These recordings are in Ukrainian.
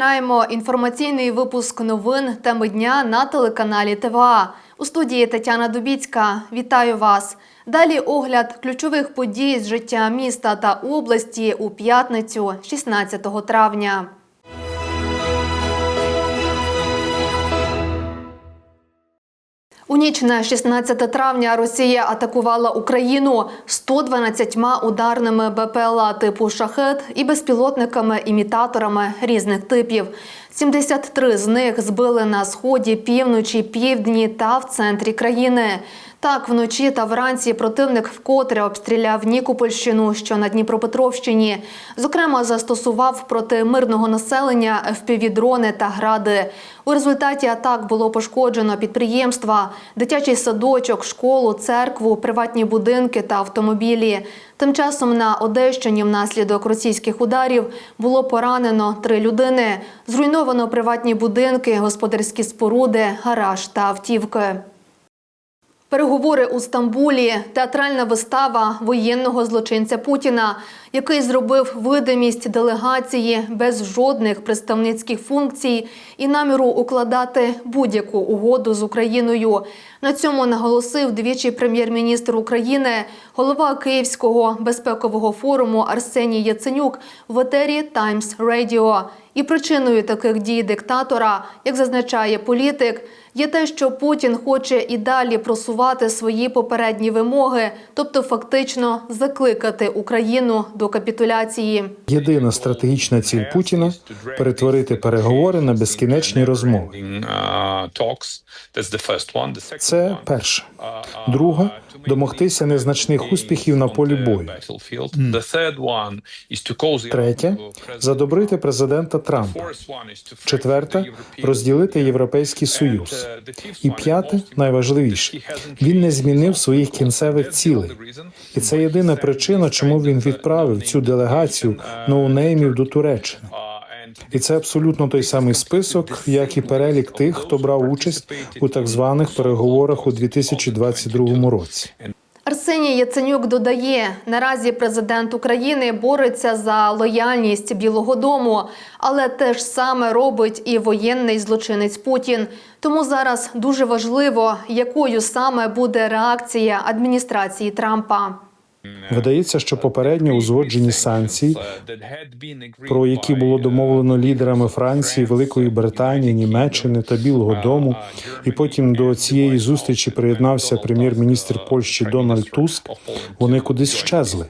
Розпочинаємо інформаційний випуск новин теми дня на телеканалі ТВА. У студії Тетяна Дубіцька. Вітаю вас. Далі огляд ключових подій з життя міста та області у п'ятницю, 16 травня. У ніч на 16 травня Росія атакувала Україну 112 ударними БПЛА типу «Шахет» і безпілотниками-імітаторами різних типів. 73 з них збили на сході, півночі, півдні та в центрі країни. Так, вночі та вранці противник вкотре обстріляв Нікопольщину, що на Дніпропетровщині. Зокрема, застосував проти мирного населення FPV-дрони та гради. У результаті атак було пошкоджено підприємства, дитячий садочок, школу, церкву, приватні будинки та автомобілі. Тим часом на Одещині внаслідок російських ударів було поранено три людини. Зруйновано приватні будинки, господарські споруди, гараж та автівки. Переговори у Стамбулі, театральна вистава воєнного злочинця Путіна, який зробив видимість делегації без жодних представницьких функцій і наміру укладати будь-яку угоду з Україною. На цьому наголосив двічі прем'єр-міністр України, голова Київського безпекового форуму Арсеній Яценюк в етері Times Radio. І причиною таких дій диктатора, як зазначає політик, є те, що Путін хоче і далі просувати свої попередні вимоги, тобто фактично закликати Україну до капітуляції. Єдина стратегічна ціль Путіна перетворити переговори на безкінечні розмови. Це перше. Друге домогтися незначних успіхів на полі бою. Третє задобрити президента Трампа. Четверте розділити європейський союз. І п'яте найважливіше він не змінив своїх кінцевих цілей. І це єдина причина, чому він відправив цю делегацію ноунеймів до Туреччини. І це абсолютно той самий список, як і перелік тих, хто брав участь у так званих переговорах у 2022 році. Арсеній Яценюк додає, наразі президент України бореться за лояльність Білого Дому, але те ж саме робить і воєнний злочинець Путін. Тому зараз дуже важливо, якою саме буде реакція адміністрації Трампа. Видається, що попередньо узгоджені санкції, про які було домовлено лідерами Франції, Великої Британії, Німеччини та Білого Дому, і потім до цієї зустрічі приєднався прем'єр-міністр Польщі Дональд Туск. Вони кудись щезли.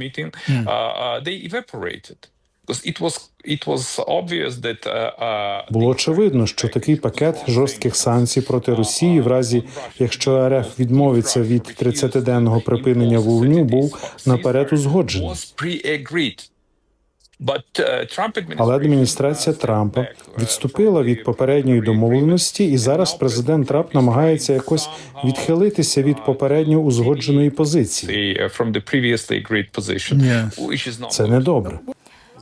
Було очевидно, що такий пакет жорстких санкцій проти Росії, в разі якщо РФ відмовиться від 30-денного припинення вогню, був наперед узгоджений. Але адміністрація Трампа відступила від попередньої домовленості, і зараз президент Трамп намагається якось відхилитися від попередньо узгодженої позиції. Це не добре.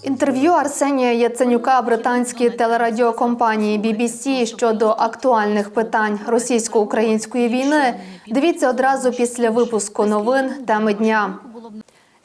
Інтерв'ю Арсенія Яценюка британській телерадіокомпанії BBC щодо актуальних питань російсько-української війни. Дивіться одразу після випуску новин теми дня.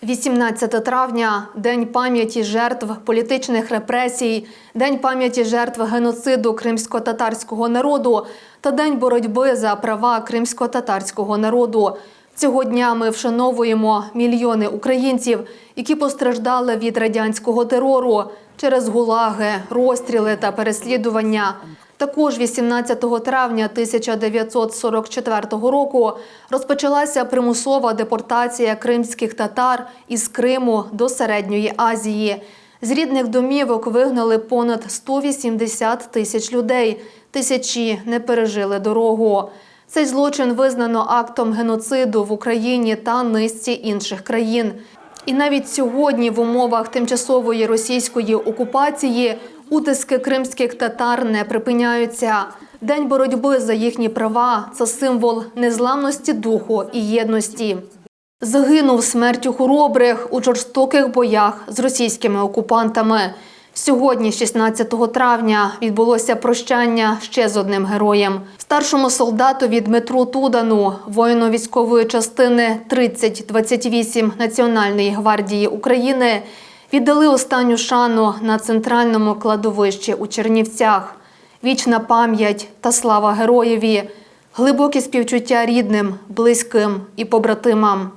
18 травня день пам'яті жертв політичних репресій, день пам'яті жертв геноциду кримсько-татарського народу та день боротьби за права кримсько-татарського народу. Цього дня ми вшановуємо мільйони українців, які постраждали від радянського терору через гулаги, розстріли та переслідування. Також 18 травня 1944 року розпочалася примусова депортація кримських татар із Криму до Середньої Азії. З рідних домівок вигнали понад 180 тисяч людей. Тисячі не пережили дорогу. Цей злочин визнано актом геноциду в Україні та низці інших країн. І навіть сьогодні, в умовах тимчасової російської окупації, утиски кримських татар не припиняються. День боротьби за їхні права це символ незламності духу і єдності. Загинув смертю хоробрих у жорстоких боях з російськими окупантами. Сьогодні, 16 травня, відбулося прощання ще з одним героєм. Старшому солдатові Дмитру Тудану, воїну військової частини 3028 Національної гвардії України, віддали останню шану на центральному кладовищі у Чернівцях. Вічна пам'ять та слава героєві, глибокі співчуття рідним, близьким і побратимам.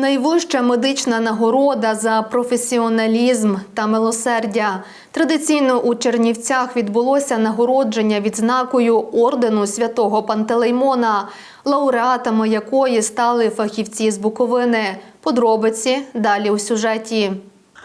Найвища медична нагорода за професіоналізм та милосердя. Традиційно у Чернівцях відбулося нагородження відзнакою ордену святого Пантелеймона, лауреатами якої стали фахівці з Буковини. Подробиці далі у сюжеті.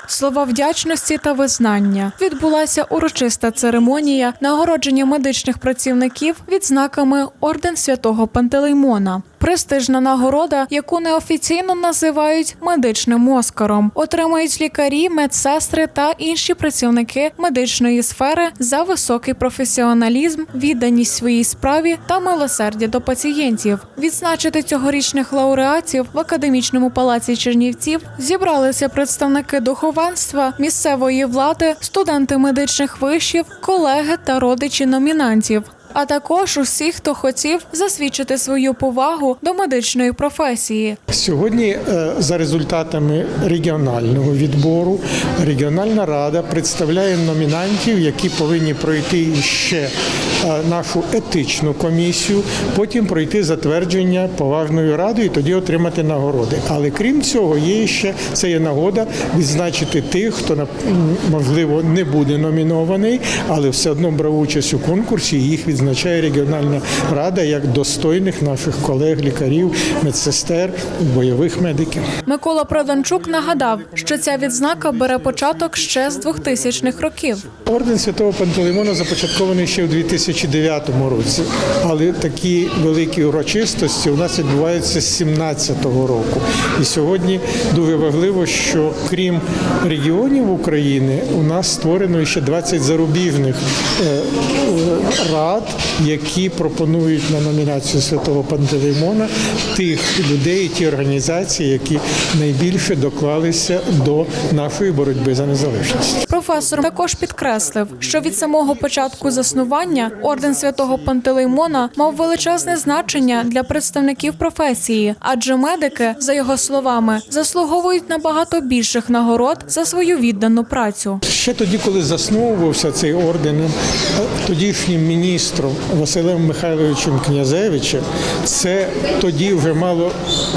Слова вдячності та визнання відбулася урочиста церемонія нагородження медичних працівників відзнаками орден святого Пантелеймона. Престижна нагорода, яку неофіційно називають медичним оскаром, отримують лікарі, медсестри та інші працівники медичної сфери за високий професіоналізм, відданість своїй справі та милосердя до пацієнтів. Відзначити цьогорічних лауреатів в академічному палаці Чернівців зібралися представники духовенства, місцевої влади, студенти медичних вишів, колеги та родичі номінантів. А також усі, хто хотів засвідчити свою повагу до медичної професії. Сьогодні, е, за результатами регіонального відбору, регіональна рада представляє номінантів, які повинні пройти ще е, нашу етичну комісію, потім пройти затвердження поважною радою і тоді отримати нагороди. Але крім цього, є ще це є нагода відзначити тих, хто можливо не буде номінований, але все одно брав участь у конкурсі. і Їх відзначає регіональна рада як достойних наших колег, лікарів, медсестер, бойових медиків. Микола Проданчук нагадав, що ця відзнака бере початок ще з 2000-х років. Орден Святого Пантелеймона започаткований ще у 2009 році, але такі великі урочистості у нас відбуваються з 2017 року. І сьогодні дуже важливо, що крім регіонів України, у нас створено ще 20 зарубіжних е, е, рад, які пропонують на номінацію Святого Пантелеймона тих людей, ті організації, які найбільше доклалися до нашої боротьби за незалежність. Професор також підкреслив, що від самого початку заснування орден святого Пантелеймона мав величезне значення для представників професії, адже медики, за його словами, заслуговують набагато більших нагород за свою віддану працю. Ще тоді, коли засновувався цей орден тодішнім міністром Василем Михайловичем Князевичем, це тоді вже мало,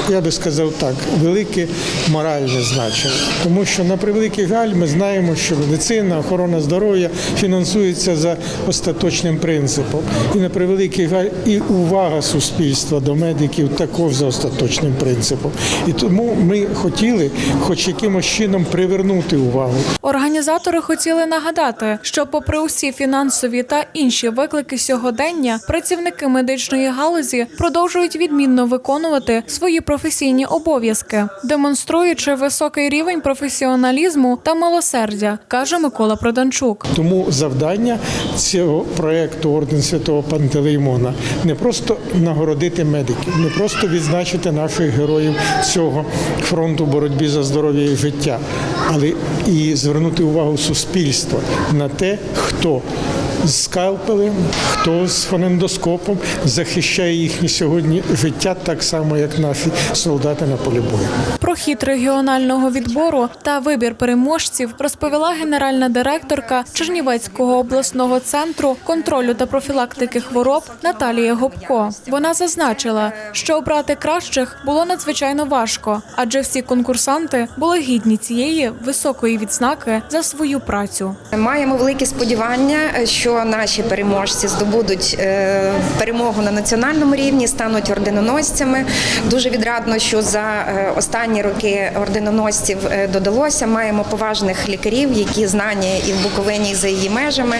я би сказав так, велике моральне значення. Тому що на превеликий жаль, ми знаємо, що медицина, охорона здоров'я фінансується за остаточним принципом. І на превеликий жаль, і увага суспільства до медиків також за остаточним принципом. І тому ми хотіли, хоч якимось чином, привернути увагу Організатори хотіли нагадати, що, попри усі фінансові та інші виклики сьогодення, працівники медичної галузі продовжують відмінно виконувати свої професійні обов'язки, демонструючи високий рівень професіоналізму та милосердя, каже Микола Проданчук. Тому завдання цього проекту Орден Святого Пантелеймона не просто нагородити медиків, не просто відзначити наших героїв цього фронту боротьби за здоров'я і життя, але і звернути увагу суспільства на те, хто з скальпелем, хто з фонендоскопом захищає їхнє сьогодні життя так само, як наші солдати на полі бою. Про хід регіонального відбору та вибір переможців розповіла генеральна директорка Чернівецького обласного центру контролю та профілактики хвороб Наталія Гопко. Вона зазначила, що обрати кращих було надзвичайно важко, адже всі конкурсанти були гідні цієї високої відзнаки за свою працю. Маємо великі сподівання, що наші переможці здобудуть е, перемогу на національному рівні, стануть орденоносцями. Дуже відрадно, що за е, останні роки орденоносців е, додалося. Маємо поважних лікарів, які знані і в Буковині, і за її межами.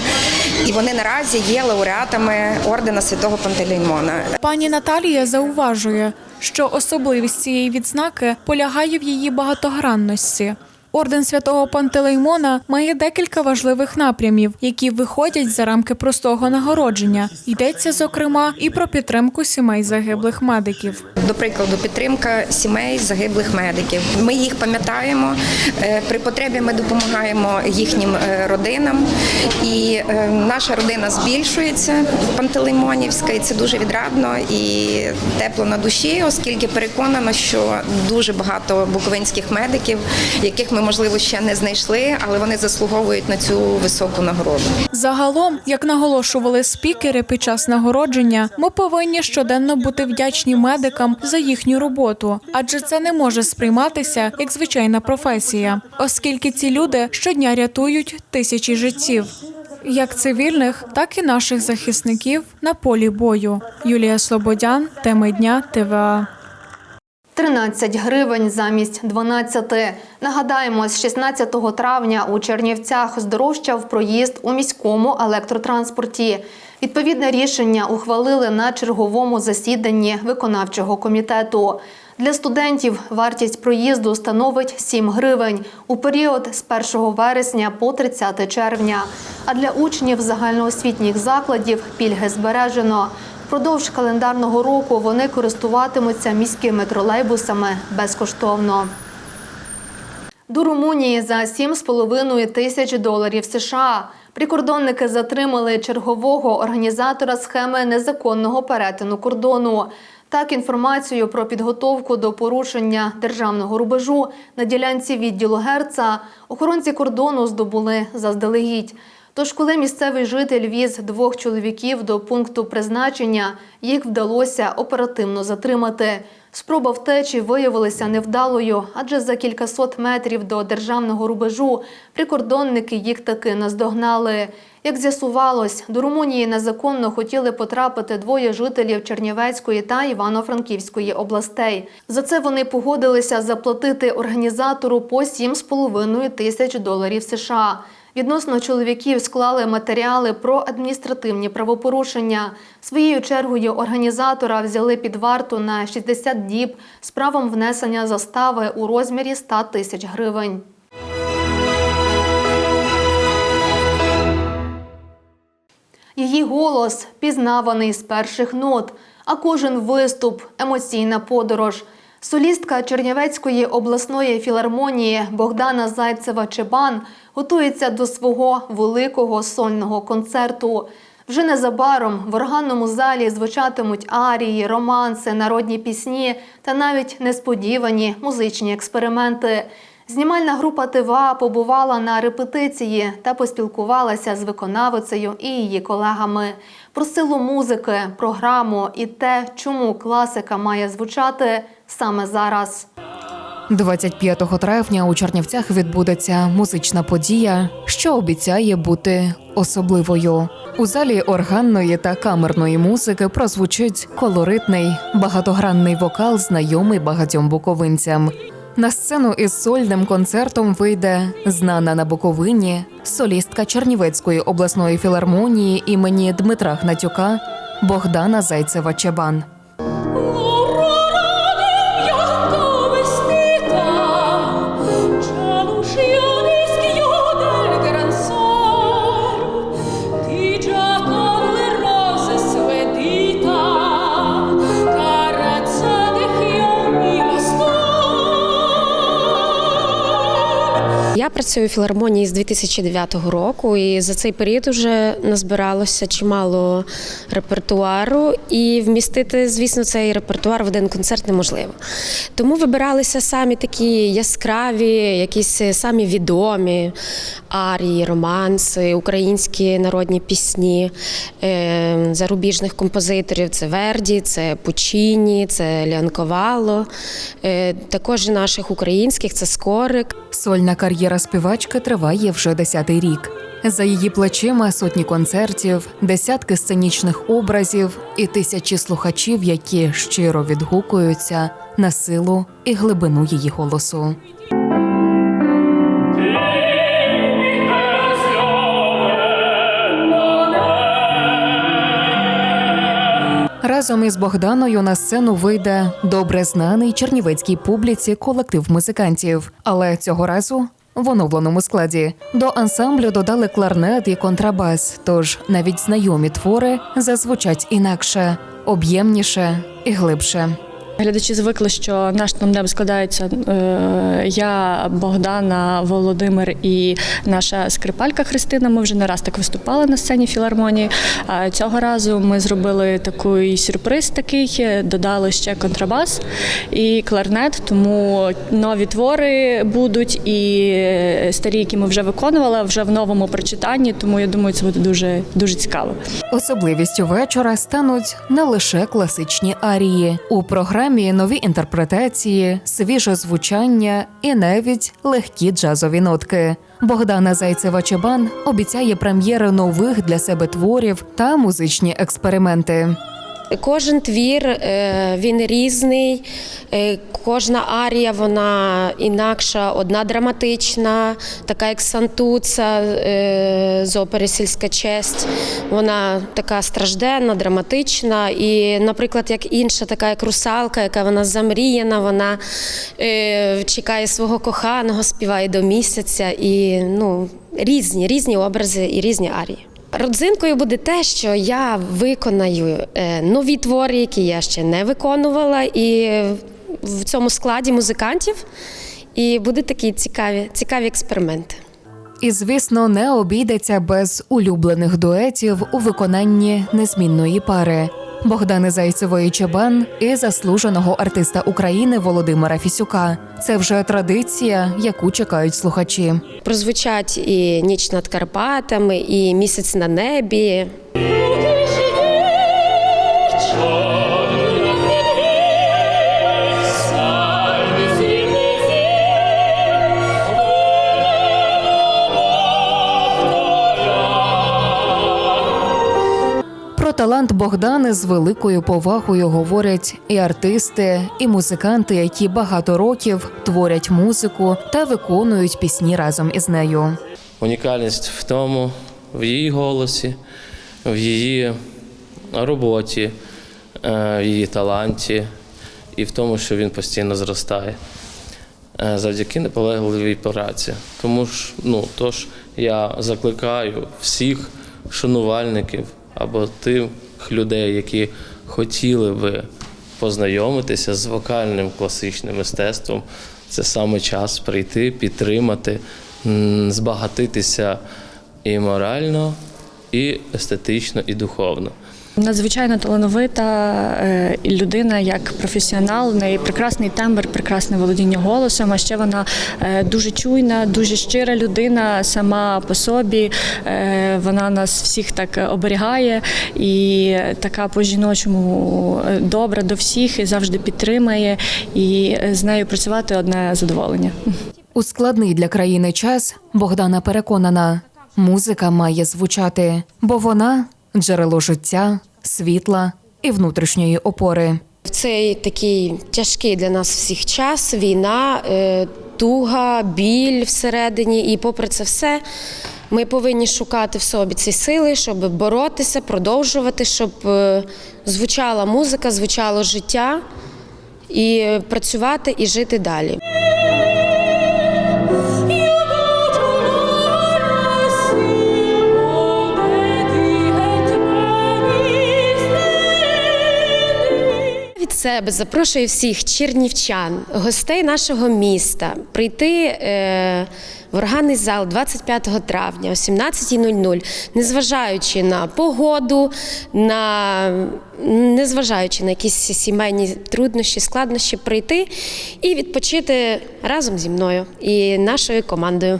І вони наразі є лауреатами ордена святого Пантелеймона. Пані Наталія зауважує, що особливість цієї відзнаки полягає в її багатогранності. Орден святого Пантелеймона має декілька важливих напрямів, які виходять за рамки простого нагородження. Йдеться зокрема і про підтримку сімей загиблих медиків. До прикладу, підтримка сімей загиблих медиків. Ми їх пам'ятаємо. е, При потребі ми допомагаємо їхнім е, родинам. І е, наша родина збільшується Пантелеймонівська, і це дуже відрадно і тепло на душі, оскільки переконано, що дуже багато буковинських медиків, яких ми можливо ще не знайшли, але вони заслуговують на цю високу нагороду. Загалом, як наголошували спікери під час нагородження, ми повинні щоденно бути вдячні медикам за їхню роботу, адже це не може сприйматися як звичайна професія, оскільки ці люди щодня рятують тисячі життів. Як цивільних, так і наших захисників на полі бою. Юлія Слободян, теми дня ТВА. 13 гривень замість 12. Нагадаємо, з 16 травня у Чернівцях здорожчав проїзд у міському електротранспорті. Відповідне рішення ухвалили на черговому засіданні виконавчого комітету. Для студентів вартість проїзду становить 7 гривень у період з 1 вересня по 30 червня. А для учнів загальноосвітніх закладів пільги збережено. Впродовж календарного року вони користуватимуться міськими тролейбусами безкоштовно. До Румунії за 7,5 тисяч доларів США прикордонники затримали чергового організатора схеми незаконного перетину кордону. Так, інформацію про підготовку до порушення державного рубежу на ділянці відділу Герца охоронці кордону здобули заздалегідь. Тож, коли місцевий житель віз двох чоловіків до пункту призначення, їх вдалося оперативно затримати. Спроба втечі виявилася невдалою, адже за кількасот метрів до державного рубежу прикордонники їх таки наздогнали. Як з'ясувалось, до Румунії незаконно хотіли потрапити двоє жителів Чернівецької та Івано-Франківської областей. За це вони погодилися заплатити організатору по 7,5 тисяч доларів США. Відносно чоловіків склали матеріали про адміністративні правопорушення. Своєю чергою організатора взяли під варту на 60 діб з правом внесення застави у розмірі 100 тисяч гривень. Її голос пізнаваний з перших нот, а кожен виступ емоційна подорож. Солістка Чернівецької обласної філармонії Богдана Зайцева Чебан готується до свого великого сольного концерту. Вже незабаром в органному залі звучатимуть арії, романси, народні пісні та навіть несподівані музичні експерименти. Знімальна група ТВА побувала на репетиції та поспілкувалася з виконавицею і її колегами про силу музики, програму і те, чому класика має звучати саме зараз. 25 травня у Чернівцях відбудеться музична подія, що обіцяє бути особливою. У залі органної та камерної музики прозвучить колоритний багатогранний вокал, знайомий багатьом буковинцям. На сцену із сольним концертом вийде знана на Буковині солістка Чернівецької обласної філармонії імені Дмитра Гнатюка Богдана Зайцева Чебан. Працюю в філармонії з 2009 року, і за цей період вже назбиралося чимало репертуару, і вмістити, звісно, цей репертуар в один концерт неможливо. Тому вибиралися самі такі яскраві, якісь самі відомі арії, романси, українські народні пісні е, зарубіжних композиторів. Це Верді, це Пучіні, це Лянковало. Е, також наших українських це Скорик. Сольна кар'єра співачки триває вже десятий рік. За її плечима сотні концертів, десятки сценічних образів і тисячі слухачів, які щиро відгукуються на силу і глибину її голосу. Разом із Богданою на сцену вийде добре знаний чернівецькій публіці колектив музикантів. Але цього разу в оновленому складі. До ансамблю додали кларнет і контрабас, тож навіть знайомі твори зазвучать інакше, об'ємніше і глибше. Глядачі звикли, що наш тандем складається е, я, Богдана, Володимир і наша скрипалька Христина. Ми вже не раз так виступали на сцені філармонії. А цього разу ми зробили такий сюрприз такий, додали ще контрабас і кларнет, тому нові твори будуть і старі, які ми вже виконували, вже в новому прочитанні. Тому я думаю, це буде дуже дуже цікаво. Особливістю вечора стануть не лише класичні арії. У програмі нові інтерпретації, свіже звучання і навіть легкі джазові нотки. Богдана Зайцева Чебан обіцяє прем'єри нових для себе творів та музичні експерименти. Кожен твір е, він різний, е, кожна арія вона інакша, одна драматична, така як Сантуца е, з опери Сільська честь. Вона така стражденна, драматична. І, наприклад, як інша, така як русалка, яка вона замріяна, вона чекає свого коханого, співає до місяця. І ну, різні, різні образи і різні арії. Родзинкою буде те, що я виконаю е, нові твори, які я ще не виконувала, і в цьому складі музикантів. І будуть такі цікаві, цікаві експерименти. І, звісно, не обійдеться без улюблених дуетів у виконанні незмінної пари. Богдани Зайцевої Чебан і заслуженого артиста України Володимира Фісюка. Це вже традиція, яку чекають слухачі. Прозвучать і ніч над Карпатами, і місяць на небі. Богдани з великою повагою говорять і артисти, і музиканти, які багато років творять музику та виконують пісні разом із нею. Унікальність в тому, в її голосі, в її роботі, е, в її таланті і в тому, що він постійно зростає е, завдяки наполегливій праці. Тому ж, ну, тож я закликаю всіх шанувальників або тих людей, які хотіли би познайомитися з вокальним класичним мистецтвом. Це саме час прийти, підтримати, збагатитися і морально, і естетично, і духовно. Надзвичайно талановита е, людина як професіонал. У неї прекрасний тембр, прекрасне володіння голосом. А ще вона е, дуже чуйна, дуже щира людина сама по собі. Е, Вона нас всіх так оберігає і така по-жіночому добра до всіх і завжди підтримає. І з нею працювати одне задоволення. У складний для країни час Богдана переконана, музика має звучати, бо вона джерело життя, світла і внутрішньої опори. В цей такий тяжкий для нас всіх час війна, е, туга, біль всередині, і попри це все. Ми повинні шукати в собі ці сили, щоб боротися, продовжувати, щоб е, звучала музика, звучало життя, і е, працювати і жити далі. Себе запрошую всіх чернівчан, гостей нашого міста прийти е, в органний зал 25 травня о 17.00, незважаючи на погоду, на незважаючи на якісь сімейні труднощі, складнощі, прийти і відпочити разом зі мною і нашою командою.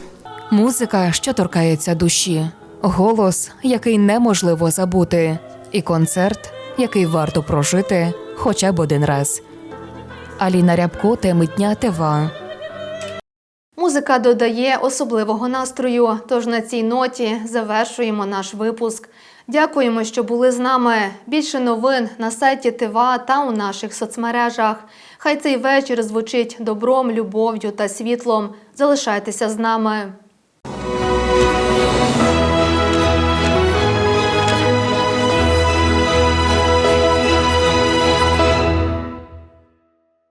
Музика, що торкається душі, голос, який неможливо забути, і концерт, який варто прожити хоча б один раз. Аліна Рябко, теми дня ТВА. Музика додає особливого настрою. Тож на цій ноті завершуємо наш випуск. Дякуємо, що були з нами. Більше новин на сайті ТВА та у наших соцмережах. Хай цей вечір звучить добром, любов'ю та світлом. Залишайтеся з нами.